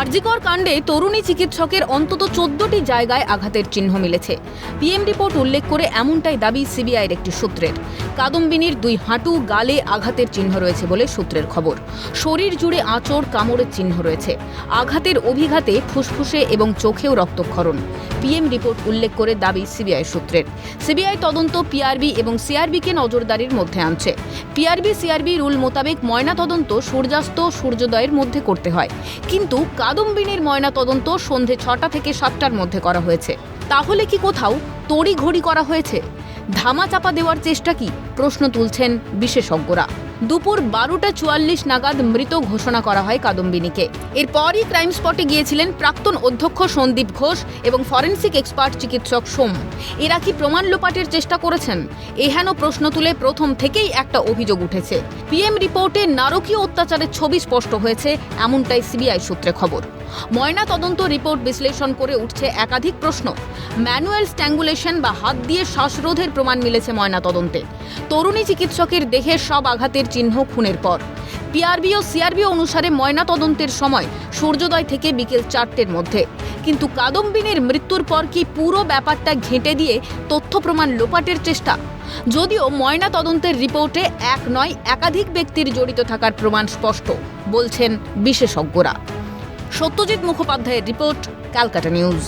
আরজিকর কাণ্ডে তরুণী চিকিৎসকের অন্তত চোদ্দটি জায়গায় আঘাতের চিহ্ন মিলেছে। পিএম রিপোর্ট উল্লেখ করে এমনটাই দাবি সিবিআইয়ের একটি সূত্রের। কাদম্বিনীর দুই হাঁটু, গালে আঘাতের চিহ্ন রয়েছে বলে সূত্রের খবর। শরীর জুড়ে আঁচড়, কামড়ের চিহ্ন রয়েছে। আঘাতের অভিঘাতে ফুসফুসে এবং চোখেও রক্তক্ষরণ। পিএম রিপোর্ট উল্লেখ করে দাবি সিবিআই সূত্রের সিবিআই তদন্ত পিআরবি এবং সিআরবিকে নজরদারির মধ্যে আনছে। পিআরবি, সিআরবি রুল মোতাবেক ময়না তদন্ত সূর্যাস্ত সূর্যোদয়ের মধ্যে করতে হয়। কিন্তু কাদম্বিনীর ময়না তদন্ত সন্ধে ছটা থেকে সাতটার মধ্যে করা হয়েছে। তাহলে কি কোথাও তড়ি ঘড়ি করা হয়েছে? ধামা চাপা দেওয়ার চেষ্টা কি? প্রশ্ন তুলছেন বিশেষজ্ঞরা। দুপুর বারোটা চুয়াল্লিশ নাগাদ মৃত ঘোষণা করা হয় কাদম্বিনীকে। এরপরই ক্রাইম স্পটে গিয়েছিলেন প্রাক্তন অধ্যক্ষ সন্দীপ ঘোষ এবং ফরেন্সিক এক্সপার্ট চিকিৎসক সোম। এরা কি প্রমাণ লোপাটের চেষ্টা করেছেন? এহেন প্রশ্ন তুলে প্রথম থেকেই একটা অভিযোগ উঠেছে। পিএম রিপোর্টে নারকীয় অত্যাচারের ছবি স্পষ্ট হয়েছে, এমনটাই সিবিআই সূত্রে খবর। ময়না তদন্ত রিপোর্ট বিশ্লেষণ করে উঠছে একাধিক প্রশ্ন। ম্যানুয়াল স্ট্যাঙ্গুলেশন বা হাত দিয়ে শ্বাসরোধের প্রমাণ মিলেছে ময়না তদন্তে। তরুণী চিকিৎসকের দেহের সব আঘাতের চিহ্ন খুনের পর। পিআরবি ও সিআরবি অনুসারে ময়না তদন্তের সময় সূর্যোদয় থেকে বিকেল চারটের মধ্যে। কিন্তু কাদম্বিনীর মৃত্যুর পর কি পুরো ব্যাপারটা ঘেঁটে দিয়ে তথ্য প্রমাণ লোপাটের চেষ্টা? যদিও ময়না তদন্তের রিপোর্টে এক নয়, একাধিক ব্যক্তির জড়িত থাকার প্রমাণ স্পষ্ট, বলছেন বিশেষজ্ঞরা। সত্যজিৎ মুখোপাধ্যায়ের রিপোর্ট, ক্যালকাটা নিউজ।